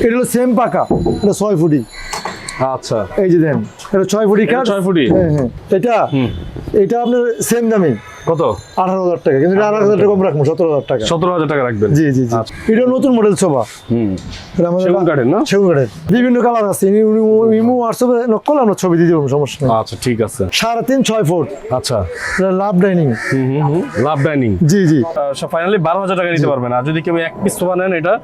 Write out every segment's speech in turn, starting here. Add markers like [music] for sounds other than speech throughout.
এটা হলো সেম পাকা এটা ছয় ফুটি। আচ্ছা। এই যে দেন এটা ছয় ফুটি কাঠ ছয় ফুটি? হ্যাঁ হ্যাঁ। এটা। এটা আপনার সেম দামি। কত? আঠারো হাজার টাকা। কিন্তু আঠারো হাজার টাকা কম রাখব সতেরো হাজার টাকা। সতেরো হাজার টাকা রাখবেন? জি জি জি। আচ্ছা। এটা নতুন মডেল সোফা হুম। আমাদের সেগুন কাঠের না? সেগুন কাঠের। বিভিন্ন কালার আছে। ইমু- হোয়াটসঅ্যাপে নক করলে আমরা ছবি দিয়ে দেবো সমস্যা নেই। আচ্ছা ঠিক আছে। সাড়ে তিন ছয় ফুট। আচ্ছা। লাভ ডাইনিং হুম হুম হুম। লাভ ডাইনিং জি জি। ফাইনালি বারো হাজার টাকা নিতে পারবেন। আর যদি কেউ এক পিস সোফা নেন এটা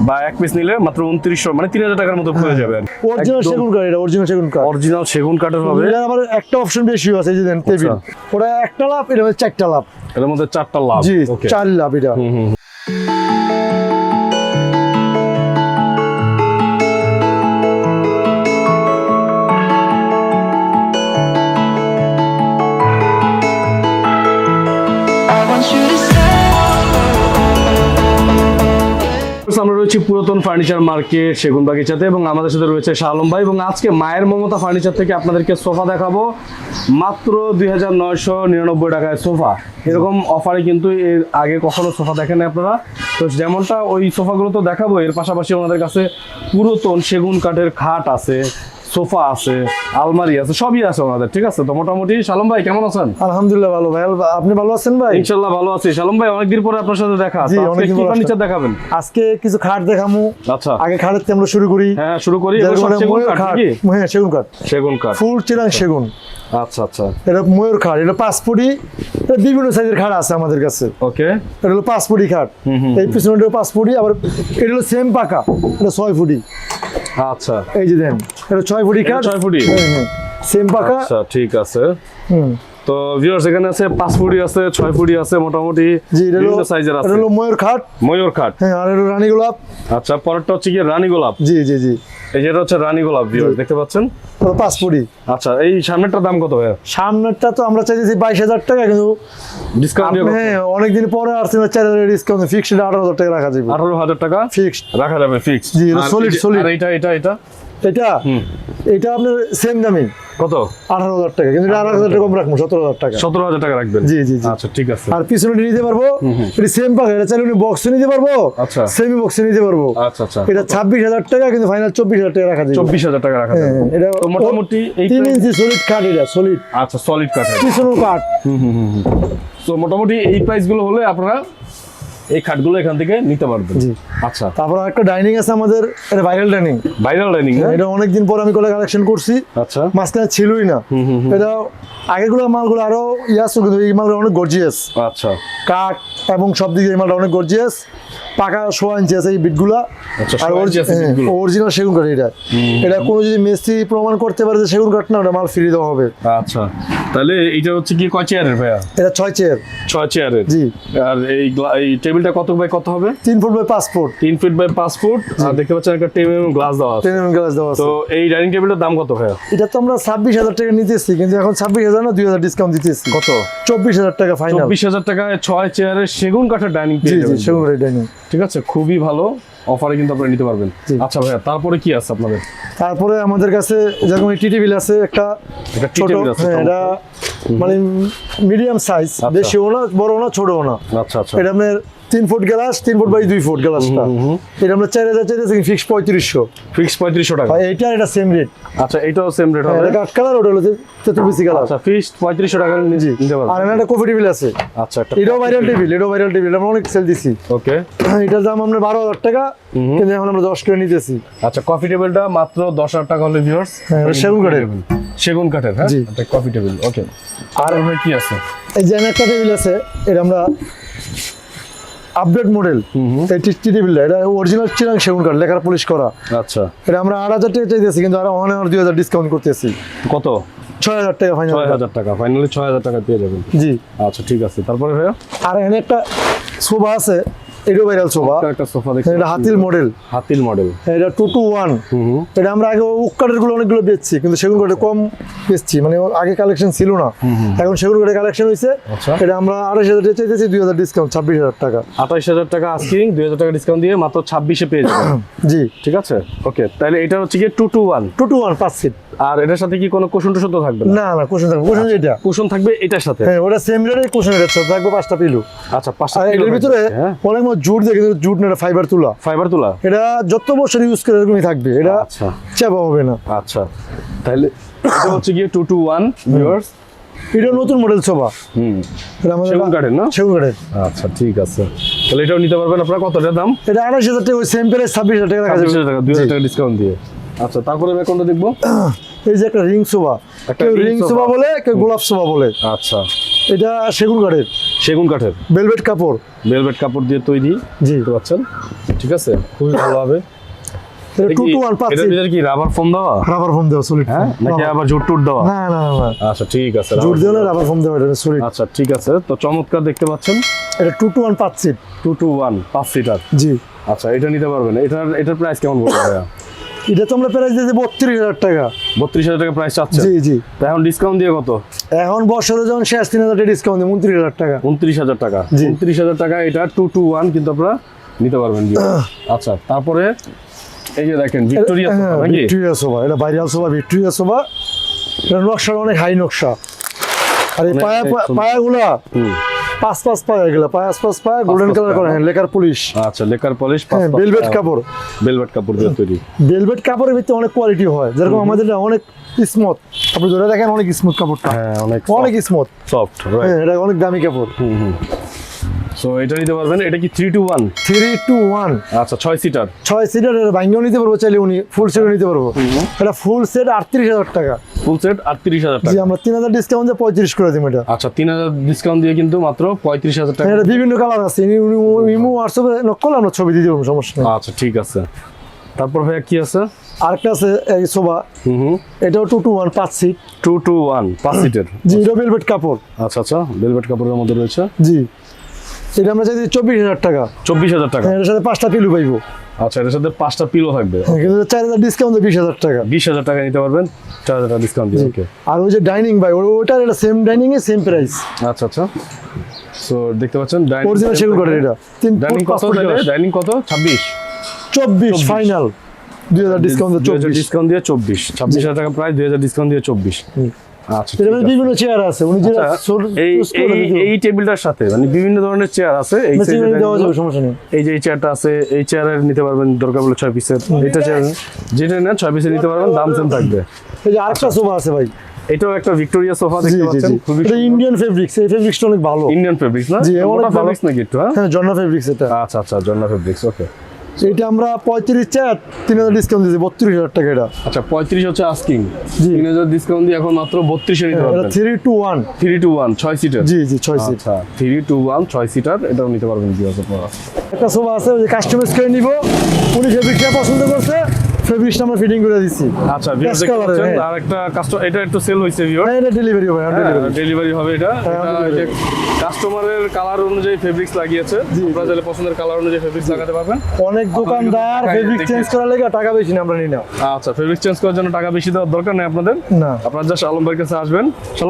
বা এক পিস নিলে মাত্র উনত্রিশশো মানে তিন হাজার টাকার মতো হয়ে যাবে অরিজিনাল সেগুন কাঠ এটা অরিজিনাল সেগুন কাঠ। অরিজিনাল সেগুন কাঠের হবে। আবার একটা অপশন বেশি আছে এই যে দেন টেবিল আচ্ছা। ওটা একটা লাভ এটা চারটা লাভ। এর মধ্যে চারটা লাভ জি চার লাভ এটা। হুম হুম। I want you to stay. আমরা রয়েছি পুরাতন ফার্নিচার মার্কেট সেগুন বাগিচাতে এবং আমাদের সাথে রয়েছে শাহ আলম ভাই এবং আজকে মায়ের মমতা ফার্নিচার থেকে আপনাদেরকে সোফা দেখাবো। মাত্র দুই হাজার নয়শো নিরানব্বই টাকায় সোফা। এরকম অফারে কিন্তু এর আগে কখনো সোফা দেখেন আপনারা। তো যেমনটা ওই সোফাগুলো তো দেখাবো, এর পাশাপাশি ওনাদের কাছে পুরাতন সেগুন কাঠের খাট আছে। সোফা আছে আলমারি আছে সবই আছে ওনাদের ঠিক আছে? তো মোটামুটি শালম ভাই কেমন আছেন? আলহামদুলিল্লাহ ভালো ভাই। আপনি ভালো আছেন ভাই? ইনশাল্লাহ ভালো আছি। শালম ভাই অনেকদিন পরে আপনার সাথে দেখা। জি, অনেকদিন কি পর ফার্নিচার দেখাবেন? আজকে কিছু খাট দেখামু। আচ্ছা। আগে খাটের থেকে আমরা শুরু করি। হ্যাঁ শুরু করি। সব এটা সেগুন কাঠ খাট নাকি? হ্যাঁ সেগুন কাঠ সেগুন কাঠ ফুল চিরাং সেগুন। আচ্ছা আচ্ছা। এটা ময়ূর খাট। এটা পাঁচ ফুটি। এটা বিভিন্ন সাইজের খাট আছে আমাদের কাছে। ওকে। এটা হলো পাঁচ ফুটি খাট। এই পিছনে পাঁচ ফুটি আবার এটা হলো সেম পাকা। এটা ছয় ফুটি। আচ্ছা। এই যে দেন এটা ছয় ফুটি কাঠ? ছয় ফুটি? সেম পাকা আচ্ছা ঠিক আছে। হুম। তো ভিউয়ার্স এখানে আছে পাঁচ ফুটি আছে ছয় ফুটি আছে মোটামুটি এটা বিভিন্ন সাইজের এটা আছে। হলো ময়ূর খাট। ময়ূর খাট। হ্যাঁ আর এটা রানী গোলাপ। আচ্ছা পরেরটা হচ্ছে কি রানী গোলাপ? জি জি জি। এই যেটা হচ্ছে রানী গোলাপ ভিউয়ার্স দেখতে পাচ্ছেন? পাঁচ ফুটি আচ্ছা এই সামনেরটার দাম কত ভাইয়া? সামনেরটা তো আমরা চাইছি বাইশ হাজার টাকা কিন্তু ডিসকাউন্ট হ্যাঁ অনেকদিন পরে আসছেন চার হাজার ডিসকাউন্ট ফিক্সড আঠারো হাজার টাকা রাখা যাবে। আঠারো হাজার টাকা? ফিক্সড রাখা যাবে ফিক্সড জি, সলিড সলিড এটা এটা এটা? এটা? এটা আপনার সেম দামি কত? আঠারো হাজার টাকা। কিন্তু আঠারো হাজার টাকা কম রাখব সতেরো হাজার টাকা। সতেরো হাজার টাকা রাখবেন? জি, জি। আচ্ছা ঠিক আছে। আর পিছনে নিতে পারব? এটা সেম পাকা এটা চাইলে উনি বক্সে নিতে পারব আচ্ছা। সেমি বক্সে নিতে পারব। আচ্ছা আচ্ছা। এটা ছাব্বিশ হাজার টাকা কিন্তু ফাইনাল চব্বিশ হাজার টাকা রাখা চব্বিশ হাজার টাকা রাখা হ্যাঁ, এটা তো মোটামুটি এই তিন ইঞ্চি সলিড কাঠ এটা সলিড আচ্ছা সলিড কাঠের পিছনেও কাঠ তো মোটামুটি এই প্রাইসগুলো হলে আপনারা এই খাটগুলো এখান থেকে নিতে পারবেন। জি। আচ্ছা। তারপর একটা ডাইনিং আছে আমাদের এটা ভাইরাল ডাইনিং ভাইরাল ডাইনিং এটা অনেকদিন পর আমি কোলে কালেকশন করছি। আচ্ছা। মাঝখানে ছিলই না। এটা আগেগুলো মালগুলো আরও ইয়াস কিন্তু এই মালগুলো অনেক গর্জিয়াস আচ্ছা। কাঠ এবং সব দিকে মালটা অনেক গর্জিয়াস পাকা সোয়া ইঞ্চি আছে এই বিটগুলা আচ্ছা, আর অরিজিনাল সেগুন কাঠ এটা। এটা কোনো যদি মেসি প্রমাণ করতে পারে যে সেগুন কাঠ না ওটা মাল ফিরিয়ে দেওয়া হবে। আচ্ছা। তাহলে এইটা হচ্ছে কি কয় চেয়ারের ভাইয়া? এটা ছয় চেয়ার ছয় চেয়ারের জি। আর এই এই টেবিলটা কত বাই কত হবে? তিন ফুট বাই পাঁচ ফুট। তিন ফুট বাই পাঁচ ফুট। আর দেখতে পাচ্ছেন একটা টেবিল গ্লাস দেওয়া আছে। টেন এম গ্লাস দেওয়া আছে। তো এই ডাইনিং টেবিলটার দাম কত ভাইয়া? এটা তো আমরা ছাব্বিশ হাজার টাকা নিতেছি কিন্তু এখন ছাব্বিশ হাজার না দুই হাজার ডিসকাউন্ট দিতেছি। কত? চব্বিশ হাজার টাকা ফাইনাল চব্বিশ হাজার টাকায় ছয় চেয়ারের সেগুন কাঠের ডাইনিং পেয়ে সেগুন কাঠের ডাইনিং ঠিক আছে খুবই ভালো অফারে কিন্তু আপনারা নিতে পারবেন। আচ্ছা ভাইয়া তারপরে কি আছে আপনাদের? তারপরে আমাদের কাছে যেরকম এই টি টেবিল আছে একটা ছোট হ্যাঁ, এটা মানে মিডিয়াম সাইজ আচ্ছা। বেশিও না বড়ও না ছোটও না। আচ্ছা আচ্ছা। এটা আপনার তিন ফুট গ্লাস তিন ফুট বাই দুই ফুট গ্লাসটা। এটা আমরা চার হাজার চাইতেছি ফিক্স পঁয়ত্রিশশো। ফিক্স পঁয়ত্রিশশো টাকা। এইটা এটা সেম রেট আচ্ছা এটাও সেম রেট হবে। এটা কালার ওটা হলো তেতুলসি কালার আচ্ছা ফিক্সড পঁয়ত্রিশশো টাকা নিতে আর পারবেন একটা কফি টেবিল আছে। আচ্ছা এটাও ভাইরাল টেবিল এটাও ভাইরাল টেবিল আমরা অনেক সেল দিছি। ওকে এটার দাম আমরা বারো হাজার টাকা কিন্তু এখন আমরা দশ করে নিতেছি। আচ্ছা কফি টেবিলটা মাত্র দশ হাজার টাকা হলে ভিউয়ার্স হ্যাঁ, সেগুন কাঠের। সেগুন কাঠের হ্যাঁ। কফি টেবিল ওকে আর ওখানে কি আছে? এই যে একটা টেবিল আছে এটা আমরা আপডেট মডেল এই টি টেবিলটা এটা অরিজিনাল চিরাং সেগুন কাঠ লেখার পুলিশ করা। আচ্ছা। এটা আমরা আট হাজার টাকা চাইতেছি কিন্তু আর আমরা দুই হাজার ডিসকাউন্ট করতেছি। কত? ছয় হাজার টাকা ফাইনাল ছয় হাজার টাকা ফাইনালি ছয় হাজার টাকা পেয়ে যাবেন। জি। আচ্ছা ঠিক আছে। তারপরে ভাইয়া? আর এখানে একটা সোফা আছে এটাও ভাইরাল সোফা। একটা সোফা দেখতে এটা হাতিল মডেল হাতিল মডেল এটা টু টু ওয়ান এটা আমরা আগে উকগুলো অনেকগুলো বেচছি কিন্তু সেগুন কাঠে কম বেচছি। মানে আগে কালেকশন ছিল না। এখন সেগুন কাঠে কালেকশন হয়েছে। এটা আমরা আড়াইশ হাজার চাইতেছি দুই হাজার ডিসকাউন্ট ছাব্বিশ হাজার টাকা। আঠাইশ হাজার টাকা আস্কিং দুই হাজার টাকা ডিসকাউন্ট দিয়ে মাত্র ছাব্বিশে পেয়ে যাবেন [clears throat] জি। ঠিক আছে? ওকে তাহলে এটা হচ্ছে কি two two one two two one পাঁচ সিট আর এটার সাথে কি কোনো কুশন টুশন তো থাকবে না? না না কোশ্চেন থাকবে। কোশ্চেন এটা কুশন থাকবে এটার সাথে? হ্যাঁ ওটা সেম রেটের কোশ্চেন রেট থাকবে পাঁচটা পিলু আচ্ছা পাঁচটা এটার থাকবে, ভিতরে হ্যাঁ। অনেক জুট দেখে কিন্তু জুট না ফাইবার তুলা। ফাইবার তোলা? এটা যত বছর ইউজ করে এরকমই থাকবে এটা আচ্ছা। চাপা হবে না। আচ্ছা। তাহলে এটা হচ্ছে গিয়ে টু টু ওয়ান ভিউয়ার্স এটা নতুন মডেল সোফা হুম। এটা আমাদের সেগুন কাঠের না? সেগুন কাঠের। আচ্ছা ঠিক আছে। তাহলে এটাও নিতে পারবেন আপনারা। কতটা দাম? এটা আড়াইশ হাজার টাকা ওই সেম প্রাইস ছাব্বিশ হাজার টাকা ছাব্বিশ হাজার টাকা দুই হাজার টাকা ডিসকাউন্ট দিয়ে। আচ্ছা তারপরে আমি কোনটা দেখব? এই যে একটা রিং একটা কেউ রিং। সোফা। বলে কেউ গোলাপ সোফা বলে। আচ্ছা। এটা সেগুন কাঠের। সেগুন কাঠের। ভেলভেট কাপড়। ভেলভেট কাপড় দিয়ে তৈরি। জি। পাচ্ছেন? ঠিক আছে? খুবই ভালো হবে। কি রাবার ফোম দেওয়া? রাবার ফোম দেওয়া সলিড হ্যাঁ? নাকি আবার জুট টুট দেওয়া? না না না। না আচ্ছা ঠিক আছে জোর rubber রাবার ফোম দেওয়া। এটা সলিড আচ্ছা ঠিক আছে। তো চমৎকার দেখতে পাচ্ছেন। এটা টু টু ওয়ান পাচ্ছি। টু টু ওয়ান পাঁচ সিটার জি। আচ্ছা এটা নিতে পারবেন। এটার এটার প্রাইস কেমন বলব ভাইয়া? এটা তো আমরা প্রাইস দিয়েছি বত্রিশ হাজার টাকা। বত্রিশ হাজার টাকা প্রাইস চাচ্ছে জি জি। এখন ডিসকাউন্ট দিয়ে কত? এখন বছরে যখন শেষ তিন হাজার টাকা ডিসকাউন্ট দিই উনত্রিশ হাজার টাকা। উনত্রিশ হাজার টাকা। উনত্রিশ হাজার টাকা এটা টু টু ওয়ান কিন্তু আপনারা নিতে পারবেন আচ্ছা তারপরে এই যে দেখেন ভিক্টোরিয়া নাকি? ভিক্টোরিয়া সোফা এটা ভাইরাল সোফা ভিক্টোরিয়া সোফা এটা নকশাটা অনেক হাই নকশা। আর এই পায়া পায়াগুলা হুম। পাঁচ পাঁচ পা এগুলা পাঁচ পাঁচ পা গোল্ডেন কালার করে হ্যাঁ। লেকার পুলিশ আচ্ছা লেকার পলিশ হ্যাঁ বেলভেট কাপড়। বেলভেট কাপড় দিয়ে তৈরি। বেলভেট কাপড়ের ভিতরে অনেক কোয়ালিটি হয় যেরকম আমাদের অনেক স্মুথ আপনি ধরে দেখেন অনেক স্মুথ কাপড়টা। হ্যাঁ অনেক অনেক স্মুথ সফট হ্যাঁ এটা অনেক দামি কাপড়। হুম হুম। সো এটা নিতে পারবেন। এটা কি three two one three two one আচ্ছা ছয় সিটার ছয় সিটার ভাঙ্গেও নিতে পারব চাইলে উনি ফুল সেটও নিতে পারব। এটা ফুল সেট আটত্রিশ হাজার টাকা। ফুল সেট আটত্রিশ হাজার জি টাকা আমরা তিন হাজার ডিসকাউন্ট দিয়ে পঁয়ত্রিশ করে দিই এটা। আচ্ছা তিন হাজার ডিসকাউন্ট দিয়ে কিন্তু মাত্র পঁয়ত্রিশ হাজার টাকা। এটা বিভিন্ন কালার আছে। ইমু হোয়াটসঅ্যাপে নক করলে আমরা ছবি দিয়ে দেবো সমস্যা নেই। আচ্ছা ঠিক আছে। তারপর ভাইয়া কি আছে? আরেকটা আছে এই সোফা হুম হুম। এটাও টু টু ওয়ান পাঁচ সিট টু টু ওয়ান পাঁচ সিটের জি এটা ভেলভেট কাপড়। আচ্ছা আচ্ছা ভেলভেট কাপড়ের মধ্যে রয়েছে। জি। এটা আমরা চাই চব্বিশ হাজার টাকা। চব্বিশ হাজার টাকা। এটার সাথে পাঁচটা পিলু পাইবো। আচ্ছা এটার সাথে পাঁচটা পিলো থাকবে। হ্যাঁ, চার হাজার ডিসকাউন্ট বিশ হাজার টাকা। বিশ হাজার টাকা নিতে পারবেন চার হাজার টাকা ডিসকাউন্ট দিয়ে ওকে আর ওই যে ডাইনিং ভাই ওটার এটা সেম ডাইনিং এ সেম প্রাইস আচ্ছা আচ্ছা। সো দেখতে পাচ্ছেন অরিজিনাল সেগুন কাঠের এটা। ডাইনিং কত ডাইনিং কত? ছাব্বিশ। চব্বিশ ফাইনাল দুই হাজার ডিসকাউন্ট চব্বিশ। ডিসকাউন্ট দিয়ে চব্বিশ। ছাব্বিশ হাজার টাকা প্রাইস দুই হাজার ডিসকাউন্ট দিয়ে চব্বিশ। আচ্ছা। বিভিন্ন চেয়ার আছে উনি যেটা আচ্ছা, এই টেবিলটার সাথে মানে বিভিন্ন ধরনের চেয়ার আছে এই Matching side এ করে দেওয়া যাবে সমস্যা নেই। এই যে এই চেয়ারটা আছে এই চেয়ারের নিতে পারবেন দরকার বলে ছয় পিসের এটা চেয়ার যেটা নেন ছয় পিসের নিতে পারবেন দাম সেম থাকবে। এই যে আরেকটা সোফা আছে ভাই। এটাও একটা ভিক্টোরিয়া সোফা জি দেখতে পাচ্ছেন খুবই এটা ইন্ডিয়ান ফেব্রিক্স এই ফেব্রিক্সটা অনেক ভালো। ইন্ডিয়ান ফেব্রিক্স না? জি, অনেক ফেব্রিক্স নাকি একটু হ্যাঁ? হ্যাঁ জন্না ফেব্রিক্স এটা। আচ্ছা আচ্ছা ফেব্রিক্স ওকে এটা আমরা পঁয়ত্রিশ চার তিন হাজার ডিসকাউন্ট দিয়েছি বত্রিশ হাজার টাকা এটা। আচ্ছা পঁয়ত্রিশ হচ্ছে আস্কিং জি। তিন হাজার ডিসকাউন্ট দিয়ে এখন মাত্র বত্রিশে নিতে এটা পারবেন। Three two one three two one ছয় সিটার জি জি ছয় সিট আচ্ছা থ্রি টু ওয়ান ছয় সিটার এটাও নিতে পারবেন। বিয়াস আপনারা একটা সোফা আছে ওই যে কাস্টমাইজ করে নিব। উনি ফেব্রিকটা পছন্দ করছে ফেব্রিকটা আমরা ফিটিং করে দিচ্ছি আচ্ছা হ্যাঁ। আর একটা কাস্টমার এটা একটু সেল ভিউয়ার হ্যাঁ এটা ডেলিভারি হবে ডেলিভারি ডেলিভারি হবে। এটা। হ্যাঁ, কাস্টমারের কালার অনুযায়ী ফেব্রিক্স লাগিয়েছে। আপনারা পছন্দের কালার অনুযায়ী ফেব্রিক্স লাগাতে পারবেন। অনেক দোকানদার ফেব্রিক চেঞ্জ করার লেগে টাকা বেশি না আমরা নিই না। আচ্ছা ফেব্রিক চেঞ্জ করার জন্য টাকা বেশি দেওয়ার দরকার নেই আপনাদের? না। আপনারা জাস্ট আলম ভাইয়ের কাছে আসবেন।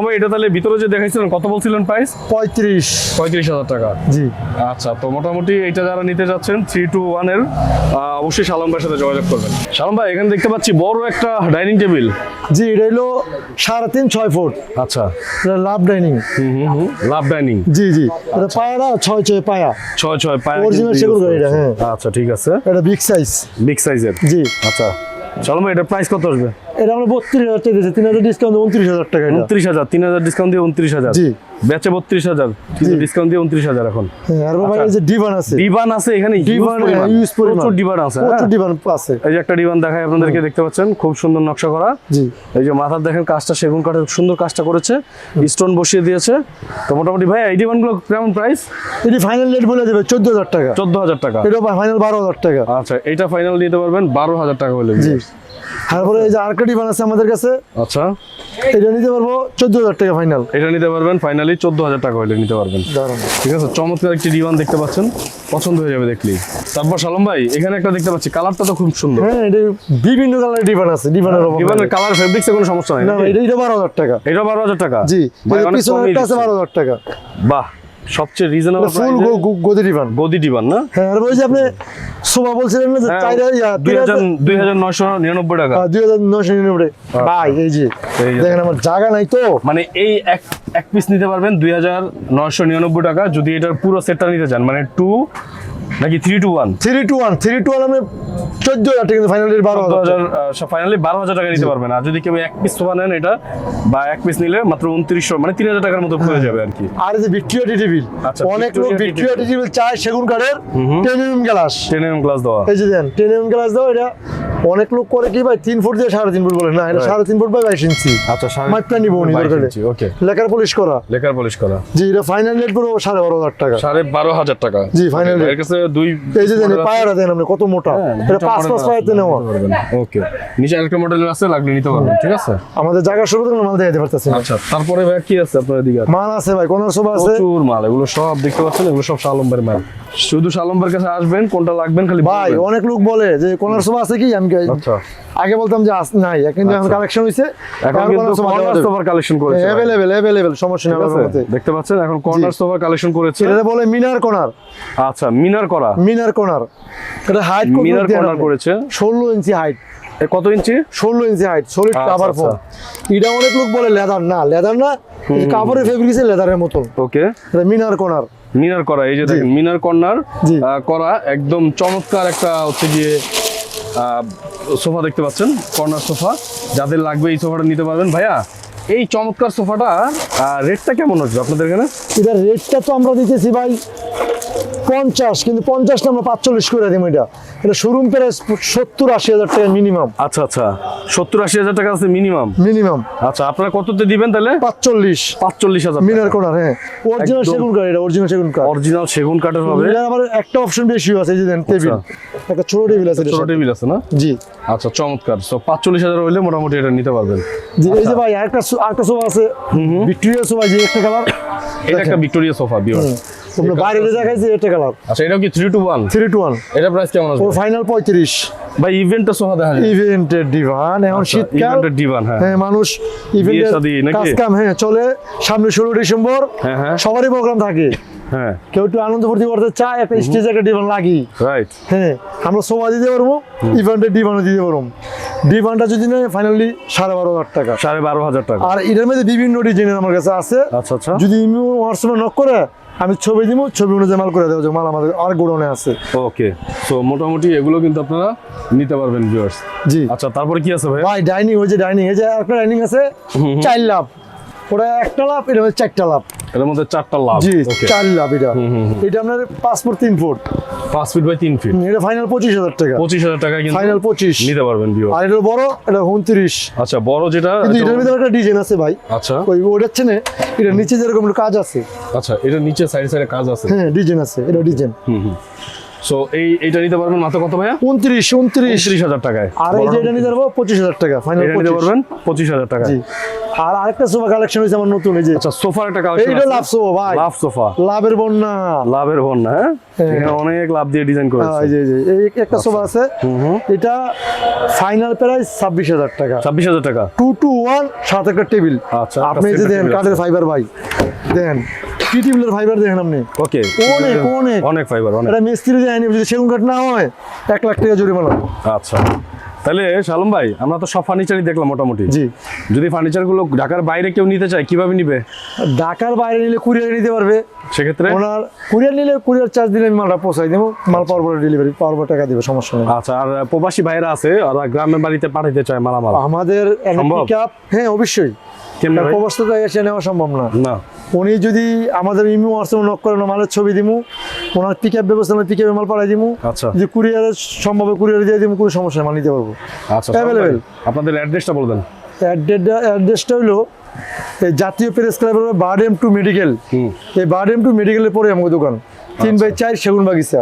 ভাই এটা তাহলে ভিতরে যে দেখাইছিলেন কত বলছিলেন প্রাইস পঁয়ত্রিশ। পঁয়ত্রিশ হাজার টাকা। জি। আচ্ছা তো মোটামুটি এটা যারা নিতে যাচ্ছেন থ্রি টু ওয়ানের আহ, অবশ্যই শালম ভাইয়ের সাথে যোগাযোগ করবেন। ভাই এখানে দেখতে পাচ্ছি বড় একটা ডাইনিং টেবিল। জি এটা হলো সাড়ে তিন ছয় ফুট। আচ্ছা। এটা লাভ ডাইনিং। Love dining. জি জি। এটা পায়াটা ছয় ছয় পায়া। ছয় ছয় পায়া অরিজিনাল সেগুন এটা, হ্যাঁ। আচ্ছা ঠিক আছে। এটা বিগ সাইজ বিগ সাইজের জি। আচ্ছা। শালম ভাই এটা প্রাইস কত আসবে? এটা আমরা বত্রিশ হাজার তিন হাজার ডিসকাউন্ট উনত্রিশ হাজার টাকা উনত্রিশ হাজার তিন হাজার ডিসকাউন্ট দিয়ে উনত্রিশ হাজার। জি। বেচে বত্রিশ হাজার কিন্তু ডিসকাউন্ট দিয়ে উনত্রিশ হাজার এখন। হ্যাঁ আর ভাই এই যে ডিভান আছে। আছে এখানে ডিভান ইউজ পরিমাণ প্রচুর আছে প্রচুর হ্যাঁ? ডিভান আছে। এই যে একটা আপনাদেরকে দেখতে পাচ্ছেন খুব সুন্দর নকশা করা। জি। এই যে মাথার দেখেন কাজটা সেগুন কাঠের সুন্দর কাজটা করেছে স্টোন বসিয়ে দিয়েছে। তো মোটামুটি ভাই এই ডিবানগুলো কেমন প্রাইস এটি ফাইনাল রেট বলে দেবে চোদ্দ হাজার টাকা। চোদ্দ হাজার টাকা। এটা ফাইনাল বারো হাজার টাকা। আচ্ছা এটা ফাইনাল নিতে পারবেন বারো হাজার টাকা হলে জি। তারপরে এই যে আরেকটা ডিভান আছে আমাদের কাছে। আচ্ছা। এটা নিতে পারব চোদ্দ হাজার টাকা ফাইনাল এটা নিতে পারবেন ফাইনালি চোদ্দ হাজার টাকা হলে নিতে পারবেন। ঠিক আছে চমৎকার একটি ডিভান দেখতে পাচ্ছেন পছন্দ হয়ে যাবে দেখলি তারপর সালম ভাই এখানে একটা দেখতে পাচ্ছি কালারটা তো খুব সুন্দর। হ্যাঁ এটা বিভিন্ন কালারের ডিভান আছে ডিভানের ডিভানের কালার ফেব্রিক্সে কোনো সমস্যা নাই না এটা এটা বারো হাজার টাকা। এটা বারো হাজার টাকা? জি পিছনে আছে। বারো হাজার টাকা। বাহ সবচেয়ে রিজনেবল ফুল গদি ডিভান গদি ডিভান না? হ্যাঁ আর ওই যে আপনি সোফা বলছিলেন না যে হ্যাঁ, চার হাজার দুই হাজার দুই হাজার নয়শো নিরানব্বই টাকা। দুই হাজার নয়শো নিরানব্বই। ভাই এই যে। এই যে। দেখেন আমার জায়গা নাই তো। মানে এই এক এক পিস নিতে পারবেন দুই হাজার নয়শো নিরানব্বই টাকা। যদি এটার পুরো সেটটা নিতে চান মানে টু নাকি three two one three two one three two one আমি চোদ্দ হাজার টাকা ফাইনালি বারো হাজার। ফাইনালি বারো হাজার টাকা নিতে পারবেন। আর যদি কেউ এক পিস সোফা নেন এটা বা এক পিস নিলে মাত্র উনত্রিশশো মানে তিন হাজার টাকার মতো পড়ে যাবে আর কি। আর যে ভিক্টোরিয়া আচ্ছা, অনেক লোক ভিক্টোরিয়া চায় সেগুন কাঠের ten M glass ten M glass দেওয়া। এই যে দেন টেন এম গ্লাস দাও এটা অনেক লোক করে কি ভাই তিন ফুট দিয়ে সাড়ে তিন ফুট বলে। না এটা সাড়ে তিন ফুট বাই বাইশ ইঞ্চি। আচ্ছা নিবো দরকার ওকে লেখার পলিশ করা। লেখার পলিশ করা। জি এটা ফাইনাল রেট পড়ব সাড়ে বারো হাজার টাকা। সাড়ে বারো হাজার টাকা। জি, Okay, rate। এর কাছে দুই এই যে দেন দেন আপনি কত মোটা। হ্যাঁ, এটা পাঁচ পাঁচ পায়াতে নেওয়া ওকে। নিচে আরেকটা মডেলের আছে লাগলে নিতে পারবেন ঠিক আছে? আমাদের মাল আচ্ছা তারপরে ভাই কি আছে আপনার মাল আছে ভাই কোনার সোফা আছে। প্রচুর মাল এগুলো সব দেখতে পাচ্ছেন এগুলো সব শালম্বের মাল। শুধু শালম্বের কাছে আসবেন কোনটা লাগবেন খালি ভাই অনেক লোক বলে যে কোনার সোফা আছে কি? আমি আচ্ছা। আগে বলতাম যে আস- নাই কিন্তু এখন আচ্ছা। কালেকশন হইছে এখন কিন্তু কর্নার সোফার কালেকশন করেছে। অ্যাভেলেবেল অ্যাভেলেবেল সমস্যা নেই দেখতে পাচ্ছেন এখন কর্নার সোফার কালেকশন করেছে। এটা বলে মিনার কোনার। আচ্ছা মিনার করা। মিনার কোনার। এটা হাইট মিনার কর্নার করেছে। ষোলো ইঞ্চি হাইট এ কত ইঞ্চি? ষোলো ইঞ্চি হাইট সলিড কাভার ফোম এটা অনেক লোক বলে লেদার না লেদার না কাভারের ফেব্রিক্স লেদারের মতন। ওকে এটা মিনার কোনার। মিনার করা এই যে দেখেন মিনার কর্নার করা একদম চমৎকার একটা হচ্ছে গিয়ে সোফা দেখতে পাচ্ছেন কর্নার সোফা। যাদের লাগবে এই সোফাটা নিতে পারবেন। ভাইয়া এই চমৎকার সোফাটা রেটটা কেমন হচ্ছে আপনাদের এখানে? এটার রেটটা তো আমরা দিতেছি ভাই পঞ্চাশ কিন্তু পঞ্চাশ না আমরা পাঁচচল্লিশ করে দিই এটা। এটা শোরুম প্রাইস সত্তর আশি হাজার টাকা মিনিমাম আচ্ছা আচ্ছা। সত্তর আশি হাজার টাকা আছে মিনিমাম মিনিমাম আচ্ছা আপনারা কততে দিবেন তাহলে? পাঁচচল্লিশ। পাঁচচল্লিশ হাজার মিনার কোনার হ্যাঁ। অরিজিনাল সেগুন কাঠ এটা অরিজিনাল সেগুন কাঠ অরিজিনাল সেগুন কাঠের হবে। আবার একটা অপশন বেশি আছে এই যে দেন টেবিল একটা ছোট টেবিল আছে ছোট টেবিল আছে না? জি। আচ্ছা চমৎকার। সো পাঁচচল্লিশ হাজার হইলে মোটামুটি এটা নিতে পারবেন। জি এই যে ভাই আরেকটা আরেকটা সোফা আছে। ভিক্টোরিয়া সোফা যে একটা কালার এটা একটা ভিক্টোরিয়া সোফা বিয়ার তোমরা বাইরে দেখাইছে কালার আচ্ছা এটাও কি three two one three two one এটা প্রাইস কেমন ও ফাইনাল পঁয়ত্রিশ। ভাই ইভেন্টটা দেখা যায় ইভেন্টের ডিভান এখন আচ্ছা, শীতকাল। ইভেন্টের ডিভান, হ্যাঁ। হ্যাঁ মানুষ ইভেন্টের কাজ কাম হ্যাঁ চলে সামনে ষোলো ডিসেম্বর। হ্যাঁ, হ্যাঁ। সবারই প্রোগ্রাম থাকে। হ্যাঁ। কেউ একটু আনন্দ ফুর্তি করতে চায় একটা স্টেজে একটা ডিভান লাগি। রাইট হ্যাঁ আমরা সোফা দিতে পারব ইভেন্টের ডিভানও দিতে পারব। ডিভানটা যদি নেয় ফাইনালি সাড়ে বারো হাজার টাকা। সাড়ে বারো হাজার টাকা। আর এটার মধ্যে বিভিন্ন ডিজাইনের আমার কাছে আছে। আচ্ছা আচ্ছা। যদি হোয়াটসঅ্যাপে নক করে আমি ছবি দিব ছবি অনুযায়ী মাল করে দেবো যাবে মাল আমাদের আর গোডাউনে আছে। ওকে তো মোটামুটি এগুলো কিন্তু আপনারা নিতে পারবেন ভিউয়ার্স জি। আচ্ছা তারপরে কি আছে ভাই? ভাই ডাইনিং ওই যে ডাইনিং এই যে একটা ডাইনিং আছে চার লাভ। ওটা একটা লাভ এটা হচ্ছে চারটা লাভ। এর মধ্যে চারটা লাভ। জি চার লাভ এটা। এটা আপনার পাঁচ ফুট তিন ফুট। পাঁচ ফিট বাই তিন ফিট। এটা ফাইনাল পঁচিশ হাজার টাকা। পঁচিশ হাজার টাকা কিন্তু ফাইনাল পঁচিশ। নিতে পারবেন ভিউয়ার আর এটা বড় এটা উনত্রিশ আচ্ছা বড় যেটা কিন্তু এটার ভিতরে একটা ডিজাইন আছে ভাই। আচ্ছা। ওই ওটাচ্ছে না এটা নিচে যেরকম কাজ আছে। আচ্ছা এটা নিচে সাইডে সাইডে কাজ আছে। হ্যাঁ ডিজাইন আছে এটা ডিজাইন হুম হুম। সো এই এইটা নিতে পারবেন মাত্র কত ভাইয়া? উনত্রিশ উনত্রিশ। ত্রিশ হাজার টাকায়। আর এই যে এটা নিতে পারব পঁচিশ হাজার টাকা ফাইনাল নিতে পারবেন পঁচিশ হাজার টাকা আর আরেকটা সোফা কালেকশন হয়েছে আমার নতুন এই যে। আচ্ছা সোফার একটা কালেকশন এইটা লাভ সোফা ভাই। Love sofa. লাভের বন্যা। লাভের না হ্যাঁ? হ্যাঁ। এখানে অনেক লাভ দিয়ে ডিজাইন হ্যাঁ, করেছে এই যে এই একটা সোফা আছে। এটা ফাইনাল প্রাইস ছাব্বিশ হাজার টাকা। ছাব্বিশ হাজার টাকা। টু টু ওয়ান সাথে একটা টেবিল। আচ্ছা, আপনি যে দেন কাঠের ফাইবার ভাই। দেন ফাইবার দেখেন আপনি। ওকে অনেক, অনেক। অনেক ফাইবার অনেক। এটা মিস্ত্রি যদি সেগুন কাঠ না হয় এক লাখ টাকা জরিমানা। আচ্ছা। তাহলে শালম ভাই আমরা তো সব ফার্নিচারই দেখলাম মোটামুটি। জি। যদি ফার্নিচারগুলো ঢাকার বাইরে কেউ নিতে চায় কীভাবে নিবে? ঢাকার বাইরে নিলে কুরিয়ার নিতে পারবে। সেক্ষেত্রে? ওনার কুরিয়ার নিলে কুরিয়ার চার্জ দিলে আমি মালটা পৌঁছাই দেবো। মাল পাওয়ার পরে ডেলিভারি পাওয়ার পরে টাকা দিবে সমস্যা নেই। আচ্ছা আর প্রবাসী ভাইরা আছে ওরা গ্রামের বাড়িতে পাঠাইতে চায় মালামাল। আমাদের পিক হ্যাঁ অবশ্যই? প্রবাস থেকে এসে নেওয়া সম্ভব না। না। উনি যদি আমাদের ইমু হোয়াটসঅ্যাপ নক করেন মালের ছবি দিমু ওনার পিক আপ ব্যবস্থা পিক মাল পাঠাই দিমু আচ্ছা। যে কুরিয়ারের সম্ভব কুরিয়ার দিয়ে দিমু কোনো সমস্যা মাল নিতে পারব। আচ্ছা শালম আপনাদের অ্যাড্রেসটা বলে দেন। অ্যাড্রেসটা হলো এই জাতীয় প্রেস ক্লাবের বারডেম টু মেডিকেল এই বারডেম টু মেডিকেলের পরে আমাদের দোকান। তিন বাই চার সেগুন বাগিচা